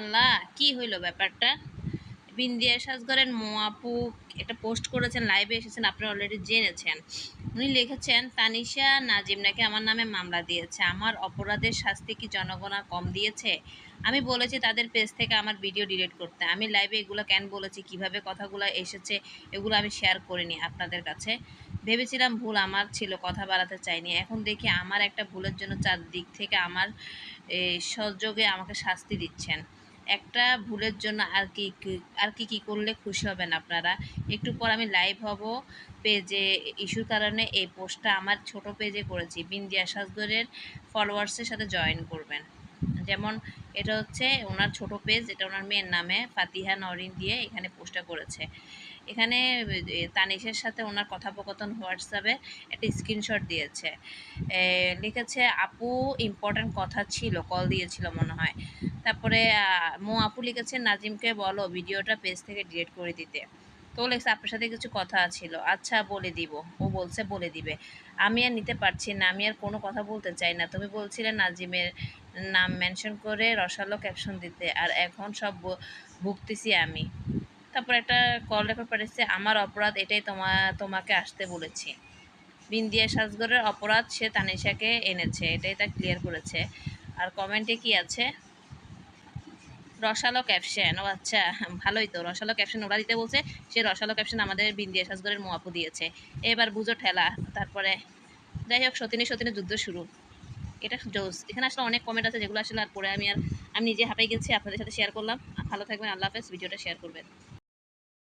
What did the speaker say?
আল্লাহ, কি হইল ব্যাপারটা? বিন্দিয়া সাজগরের মোয়াপু একটা পোস্ট করেছেন, লাইভে এসেছেন, আপনারা অলরেডি জেনেছেন। উনি লিখেছেন, তানিশা নাজিম নাকি আমার নামে মামলা দিয়েছে? আমার অপরাধের শাস্তি কি জনগণ কম দিয়েছে? আমি বলেছি, তাদের পেজ থেকে আমার ভিডিও ডিলিট করতে। আমি লাইভে এগুলো কেন বলেছি, কীভাবে কথাগুলো এসেছে, এগুলো আমি শেয়ার করিনি আপনাদের কাছে। ভেবেছিলাম ভুল আমার ছিল, কথা বাড়াতে চাইনি। এখন দেখি আমার একটা ভুলের জন্য চারদিক থেকে আমার সহযোগে আমাকে শাস্তি দিচ্ছেন। একটা ভুলের জন্য আর কি আর কি, কী করলে খুশি হবেন আপনারা? একটু পর আমি লাইভ হব পেজে ইস্যুর কারণে এই পোস্টটা আমার ছোট পেজে করেছি। বিন্দিয়া সাজগরের ফলোয়ার্সের সাথে জয়েন করবেন। যেমন এটা হচ্ছে ওনার ছোট পেজ এটা ওনার মেয়ের নামে ফাতিহা নরিন দিয়ে এখানে পোস্টটা করেছে। এখানে তানিশের সাথে ওনার কথোপকথন হোয়াটসঅ্যাপে একটা স্ক্রিনশট দিয়েছে। লিখেছে, আপু ইম্পর্ট্যান্ট কথা ছিল কল দিয়েছিল মনে হয়। তারপরে মো আপু লিখেছে, নাজিমকে বলো ভিডিওটা পেজ থেকে ডিলিট করে দিতে। তো লেখছে, আপনার সাথে কিছু কথা ছিল। আচ্ছা বলে দিব। ও বলছে, বলে দিবে। আমি আর নিতে পারছি না, আমি আর কোনো কথা বলতে চাই না। তুমি বলছিলে নাজিমের নাম মেনশন করে রসালো ক্যাপশন দিতে, আর এখন সব ভুগতেছি আমি। তারপর একটা কল রেকর্ড পাঠিয়েছে আমার অপরাধ এটাই তোমা, তোমাকে আসতে বলেছি। বিন্দিয়া সাজগরের অপরাধ সে তানিশাকে এনেছে, এটাই তা ক্লিয়ার করেছে। আর কমেন্টে কি আছে? রসালো ক্যাপশন ও আচ্ছা ভালোই তো, রসালো ক্যাপশন ওরা দিতে বলছে, সে রসালো ক্যাপশন আমাদের বিন্দিয়া সাজগরের মোয়াপু দিয়েছে। এবার বুঝো ঠেলা, তারপরে যাই হোক সতিনী সতিনী যুদ্ধ শুরু। এটা জোস, এখানে আসলে অনেক কমেন্ট আছে যেগুলো আসলে আর পরে আমি আর, আমি নিজে হাঁপাই গেছি, আপনাদের সাথে শেয়ার করলাম। ভালো থাকবেন, আল্লাহ হাফেজ, ভিডিওটা শেয়ার করবেন।